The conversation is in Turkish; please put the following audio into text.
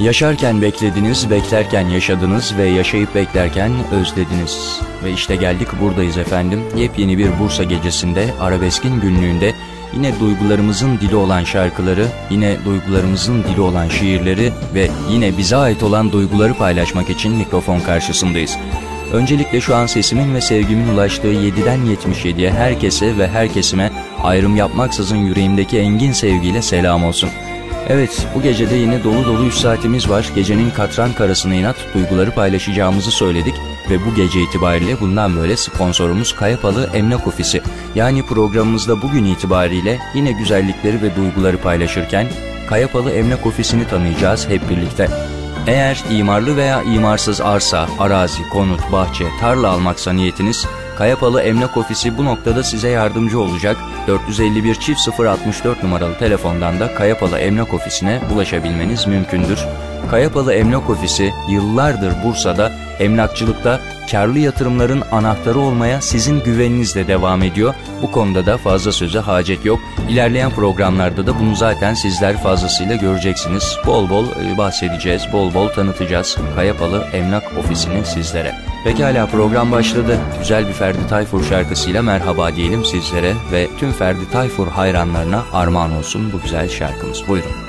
Yaşarken beklediniz, beklerken yaşadınız ve yaşayıp beklerken özlediniz. Ve işte geldik buradayız efendim. Yepyeni bir Bursa gecesinde, arabeskin günlüğünde yine duygularımızın dili olan şarkıları, yine duygularımızın dili olan şiirleri ve yine bize ait olan duyguları paylaşmak için mikrofon karşısındayız. Öncelikle şu an sesimin ve sevgimin ulaştığı 7'den 77'ye herkese ve herkesime ayrım yapmaksızın yüreğimdeki engin sevgiyle selam olsun. Evet, bu gecede yine dolu dolu 3 saatimiz var. Gecenin katran karasına inat duyguları paylaşacağımızı söyledik ve bu gece itibariyle bundan böyle sponsorumuz Kayapalı Emlak Ofisi. Yani programımızda bugün itibariyle yine güzellikleri ve duyguları paylaşırken Kayapalı Emlak Ofisi'ni tanıyacağız hep birlikte. Eğer imarlı veya imarsız arsa, arazi, konut, bahçe, tarla almaksa niyetiniz, Kayapalı Emlak Ofisi bu noktada size yardımcı olacak. 451 çift 064 numaralı telefondan da Kayapalı Emlak Ofisi'ne ulaşabilmeniz mümkündür. Kayapalı Emlak Ofisi yıllardır Bursa'da emlakçılıkta karlı yatırımların anahtarı olmaya sizin güveninizle devam ediyor. Bu konuda da fazla söze hacet yok. İlerleyen programlarda da bunu zaten sizler fazlasıyla göreceksiniz. Bol bol e, bahsedeceğiz, bol bol tanıtacağız Kayapalı Emlak Ofisi'ni sizlere. Pekala program başladı. Güzel bir Ferdi Tayfur şarkısıyla merhaba diyelim sizlere ve tüm Ferdi Tayfur hayranlarına armağan olsun bu güzel şarkımız. Buyurun.